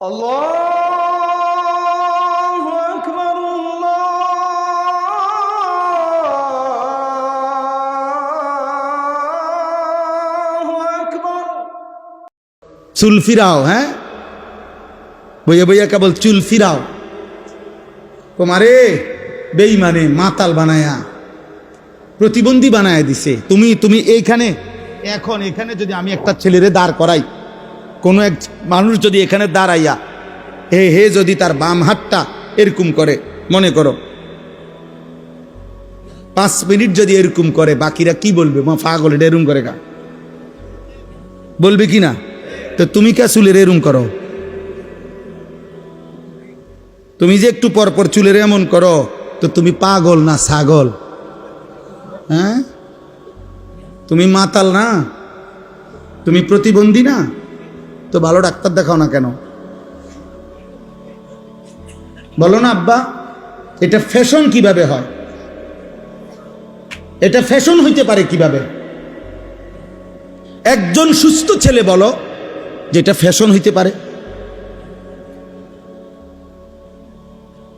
الله أكبر الله أكبر চুল ফিরাও হ্যাঁ বইয়া বইয়া কেবল চুল ফিরাও তোমারে বেইমানে মাতাল বানায়া প্রতিবন্ধী বানায়া দিছে তুমি তুমি এইখানে এখন এখানে যদি আমি একটা ছেলেরে দাঁড় করাই কোনো এক মানুষ যদি এখানে দাঁড়াইয়া, হে হে যদি তার বাম হাতটা এরকম করে, মনে করো। পাঁচ মিনিট যদি এরকম করে, বাকিরা কি বলবে? মা পাগল, এটা এরকম করে গা। বলবে কি না? তো তুমি কে চুলের এরম করো? তুমি যে একটু পর পর চুলের এমন করো, তো তুমি পাগল না ছাগল? হ্যাঁ? তুমি মাতাল না? তুমি প্রতিবন্ধী না? তো ভালো ডাক্তার দেখাও না কেন? বলো না আব্বা, এটা ফ্যাশন কীভাবে হয়? এটা ফ্যাশন হইতে পারে কীভাবে? একজন সুস্থ ছেলে বলো যেটা ফ্যাশন হইতে পারে।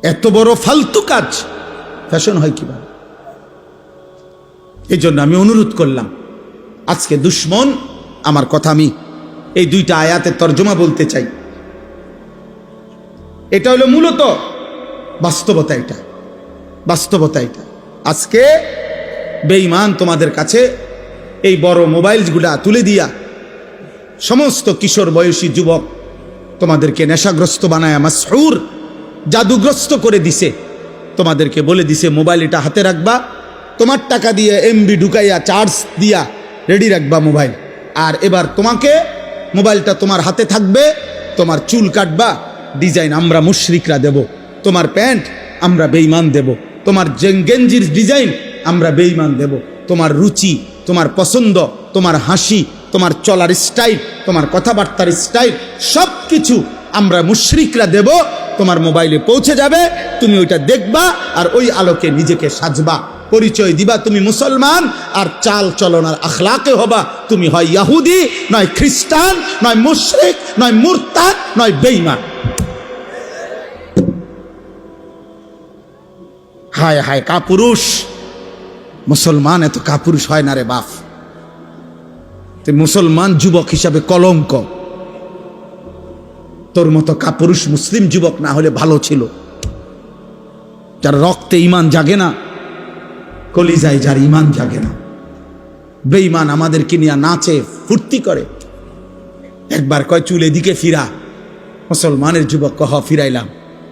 এত বড় ফালতু কাজ ফ্যাশন হয় কীভাবে? এই জন্য আমি অনুরোধ করলাম, আজকে দুশ্মন, আমার কথা আমি এই দুইটা আয়াতের তর্জমা বলতে চাই। এটা হলো মূলত বাস্তবতা এটা। বাস্তবতা এটা। আজকে বেঈমান তোমাদের কাছে এই বড় মোবাইলগুলা তুলে দিয়া সমস্ত কিশোর বয়সী যুবক তোমাদেরকে নেশাগ্রস্ত বানায় আমার মাসহুর জাদুগ্রস্ত করে দিছে। তোমাদেরকে বলে দিছে, মোবাইল এটা হাতে রাখবা, তোমার টাকা দিয়ে এমবি ঢুকাইয়া চার্জ দিয়া রেডি রাখবা মোবাইল। আর এবার তোমাকে মোবাইলটা তোমার হাতে থাকবে, তোমার চুল কাটবা, ডিজাইন আমরা মুশরিকরা দেব, তোমার প্যান্ট আমরা বেইমান দেব, তোমার গেঞ্জির ডিজাইন আমরা বেইমান দেব, তোমার রুচি, তোমার পছন্দ, তোমার হাসি, তোমার চলার স্টাইল, তোমার কথাবার্তার স্টাইল সব কিছু আমরা মুশরিকরা দেব, তোমার মোবাইলে পৌঁছে যাবে, তুমি ওইটা দেখবা আর ওই আলোকে নিজেকে সাজবা। পরিচয় দিবা তুমি মুসলমান, আর চাল চলন আর আখলাকে হবা তুমি হয় ইয়াহুদি, নয় খ্রিস্টান, নয় মুশরিক, নয় মুরতাদ, নয় বেইমান হায় হায়, কাপুরুষ। মুসলমান এত কাপুরুষ হয় না রে বাপ। মুসলমান যুবক হিসাবে কলঙ্ক। তোর মতো কাপুরুষ মুসলিম যুবক না হলে ভালো ছিল। যার রক্তে ইমান জাগে না কলিজায় যার ইমান জাগে না। বেঈমান আমাদেরকে নিয়ে নাচে, ফুর্তি করে। একবার কয়, চুল এদিকে ফিরা। মুসলমানের যুবক, কহ, ফিরাইলাম।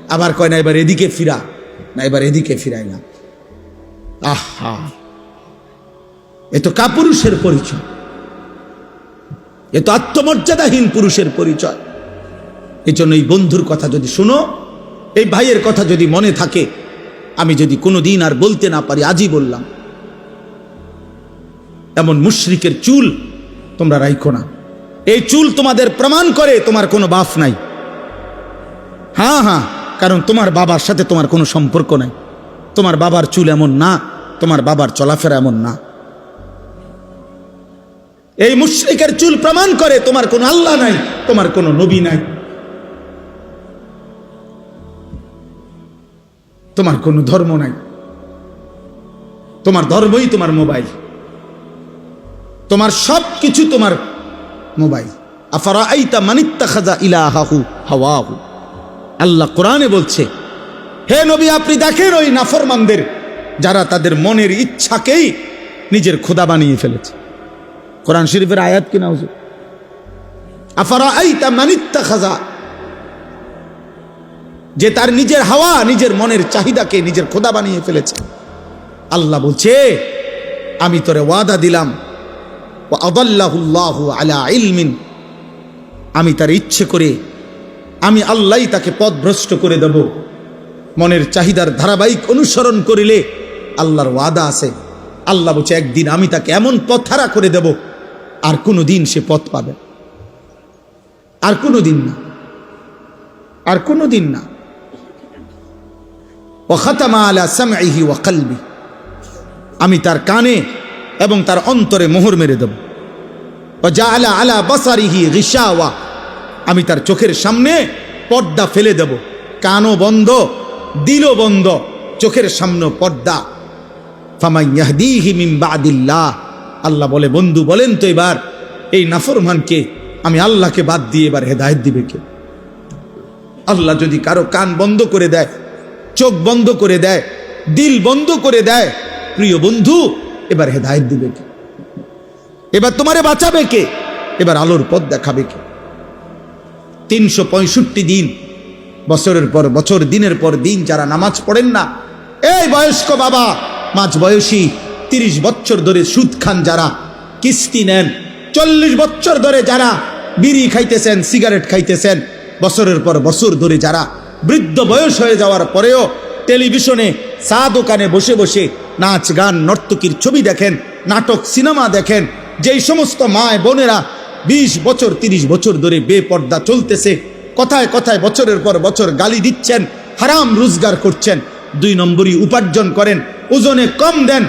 আবার কয়, না, এবার এদিকে ফিরা। না, এবার এদিকে ফিরাইলাম। আহা! এ তো কাপুরুষের পরিচয়। এ তো আত্মমর্যাদাহীন পুরুষের পরিচয়। এই জন্য এই বন্ধুর কথা যদি শুনো, এই ভাইয়ের কথা যদি মনে থাকে আমি যদি কোনো দিন আর বলতে না পারি, আজই বললাম। এমন মুশরিকের চুল তোমরা রাইখো না। এই চুল তোমাদের প্রমাণ করে তোমার কোনো বাপ নাই। হ্যাঁ হ্যাঁ কারণ তোমার বাবার সাথে তোমার কোনো সম্পর্ক নাই। তোমার বাবার চুল এমন না, তোমার বাবার চলাফেরা এমন না। এই মুশ্রিকের চুল প্রমাণ করে তোমার কোনো আল্লাহ নাই, তোমার কোনো নবী নাই। তোমার কোনো ধর্ম নাই। তোমার ধর্মই তোমার মোবাইল। তোমার সব কিছু তোমার মোবাইল। আফারা আইতা মানিত্তা খাজা হাওয়াহু। আল্লাহ কোরআনে বলছে, হে নবী, আপনি দেখেন ওই নাফরমানদের, যারা তাদের মনের ইচ্ছাকেই নিজের খোদা বানিয়ে ফেলেছে। কোরআন শরীফের আয়াত কিনা হুজুর আফারা আইতা মানিত্তা খাজা যে তার নিজের হাওয়া, নিজের মনের চাহিদাকে নিজের খোদা বানিয়ে ফেলেছে। আল্লাহ বলছে, আমি তোরে ওয়াদা দিলাম আদাল্লাহুল্লাহু আলা আমি তার ইচ্ছে করে, আমি আল্লাহ তাকে পথভ্রষ্ট করে দেব। মনের চাহিদার ধারাবাহিক অনুসরণ করিলে আল্লাহর ওয়াদা আছে। আল্লাহ বলছে, একদিন আমি তাকে এমন পথহারা করে দেব, আর কোনো দিন সে পথ পাবে আর কোনো দিন না। আর কোনো দিন না। ও আলা আমি তার কানে এবং তার অন্তরে মোহর মেরে দেব। ও যা আলা আলা বাসারিহি গিশাওয়া। আমি তার চোখের সামনে পর্দা ফেলে দেব। কানও বন্ধ, দিলও বন্ধ, চোখের সামনে পর্দা। আল্লাহ বলে, বন্ধু, বলেন তো এবার, এই নাফরমানকে আমি আল্লাহকে বাদ দিয়ে এবার হেদায়েত দিবে কে? আল্লাহ যদি কারও কান বন্ধ করে দেয় চোখ বন্ধ করে দেয়, দিল বন্ধ করে দেয়। প্রিয় বন্ধু, এবার হেদায়েত দিবে কে? এবার তোমারে বাঁচাবে কে? এবার আলোর পথ দেখাবে কে? তিনশো পঁয়ষট্টি দিন, বছরের পর বছর, দিনের পর দিন যারা নামাজ পড়েন না, এই বয়স্ক বাবা, মাঝ বয়সী, তিরিশ বছর ধরে সুদ খান যারা, কিস্তি নেন, চল্লিশ বছর ধরে যারা বিড়ি খাইতেছেন, সিগারেট খাইতেছেন, বছরের পর বছর ধরে যারা বৃদ্ধ বয়স হয়ে যাওয়ার পরেও টেলিভিশনে চা দোকানে বসে বসে নাচ গান, নর্তকীর ছবি দেখেন, নাটক, সিনেমা দেখেন। যেই সমস্ত মায় বোনেরা বিশ বছর, তিরিশ বছর ধরে বেপর্দা চলতেছে, কথায় কথায় বছরের পর বছর গালি দিচ্ছেন, হারাম রোজগার করছেন, দুই নম্বরই উপার্জন করেন, ওজনে কম দেন,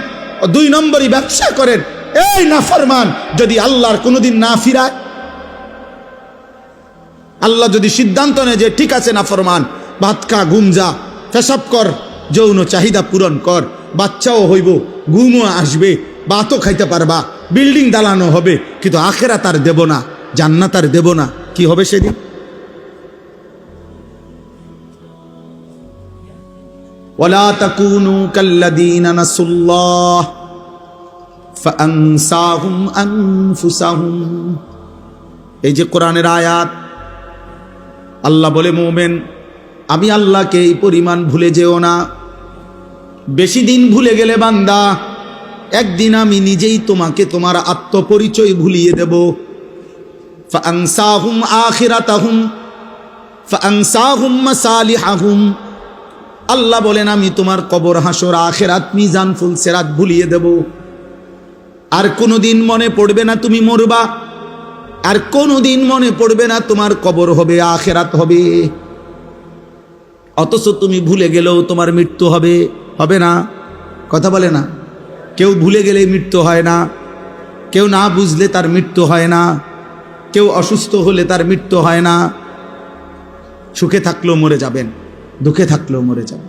দুই নম্বরই ব্যবসা করেন। এই নাফরমান, যদি আল্লাহর কোনোদিন না ফিরায়? আল্লাহ যদি সিদ্ধান্ত নেয় যে ঠিক আছে নাফরমান ভাতকা গুমজা, ফেসাব কর, যৌন চাহিদা পূরণ কর, বাচ্চাও হইব, গুমও আসবে, বাতও খাইতে পারবা, বিল্ডিং দালানো হবে, কিন্তু আখেরা তার দেব না জান্না তার দেব না, কি হবে সেদিন? ওলা কাল্লাদিন এই যে কোরআনের আয়াত, আল্লাহ বলে, মোমেন আমি আল্লাহকে এই পরিমাণ ভুলে যেও না। বেশি দিন ভুলে গেলে বান্দা, একদিন আমি নিজেই তোমাকে তোমার আত্মপরিচয় ভুলিয়ে দেব। ফাংসাহুম আখিরাতাহুম আল্লাহ বলেন, আমি তোমার কবর, হাসর, আখেরাত, মিজান, ফুল, সেরাত ভুলিয়ে দেব। আর কোনোদিন মনে পড়বে না তুমি মরবা। আর কোনোদিন মনে পড়বে না তোমার কবর হবে, আখেরাত হবে। অথচ তুমি ভুলে গেলেও তোমার মৃত্যু হবে হবে না। কথা বলে না। কেউ ভুলে গেলে মৃত্যু হয় না। কেউ না বুঝলে তার মৃত্যু হয় না। কেউ অসুস্থ হলে তার মৃত্যু হয় না। সুখে থাকলেও মরে যাবেন, দুঃখে থাকলেও মরে যাবেন।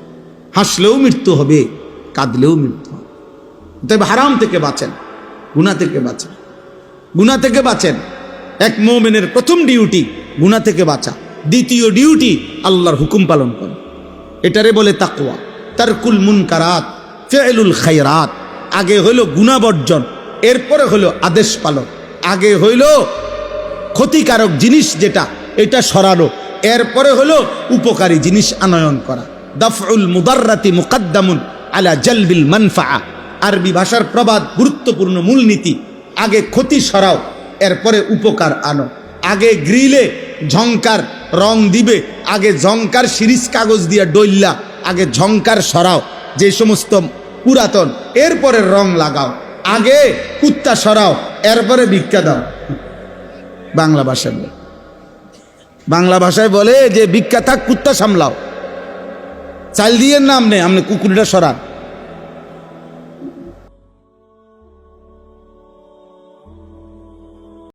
হাসলেও মৃত্যু হবে, কাঁদলেও মৃত্যু হবে। তবে হারাম থেকে বাঁচেন গুণা থেকে বাঁচেন। গুণা থেকে বাঁচেন। এক মোমেনের প্রথম ডিউটি গুণা থেকে বাঁচা। দ্বিতীয় ডিউটি আল্লাহর হুকুম পালন করা। এটারে বলে তাকুয়া তারকুল মুনকারাত, ফেলুল খায়রাত। আগে হইল গুণাবর্জন এরপরে হলো আদেশ পালন। আগে হইল ক্ষতিকারক জিনিস যেটা, এটা সরানো। এরপরে হলো উপকারী জিনিস আনয়ন করা। দফউল মুদাররাতি মুকাদ্দামুন আলা জলবিল মানফা আরবি ভাষার প্রবাদ গুরুত্বপূর্ণ মূলনীতি। আগে ক্ষতি সরাও, এরপরে উপকার আনো। আগে গ্রিলে ঝংকার রং দিবে, আগে ঝংকার সিরিজ কাগজ দিয়ে ডইল্লা, আগে ঝংকার সরাও, যে সমস্ত পুরাতন, এরপরে রং লাগাও, আগে কুত্তা সরাও, এরপরে ভিক্ষা দাও। বাংলা ভাষায় বলে। বাংলা ভাষায় বলে যে, ভিক্ষা থাক, কুত্তা সামলাও। চাল দিয়ে নাম নেই, আপনি কুকুরটা সরান।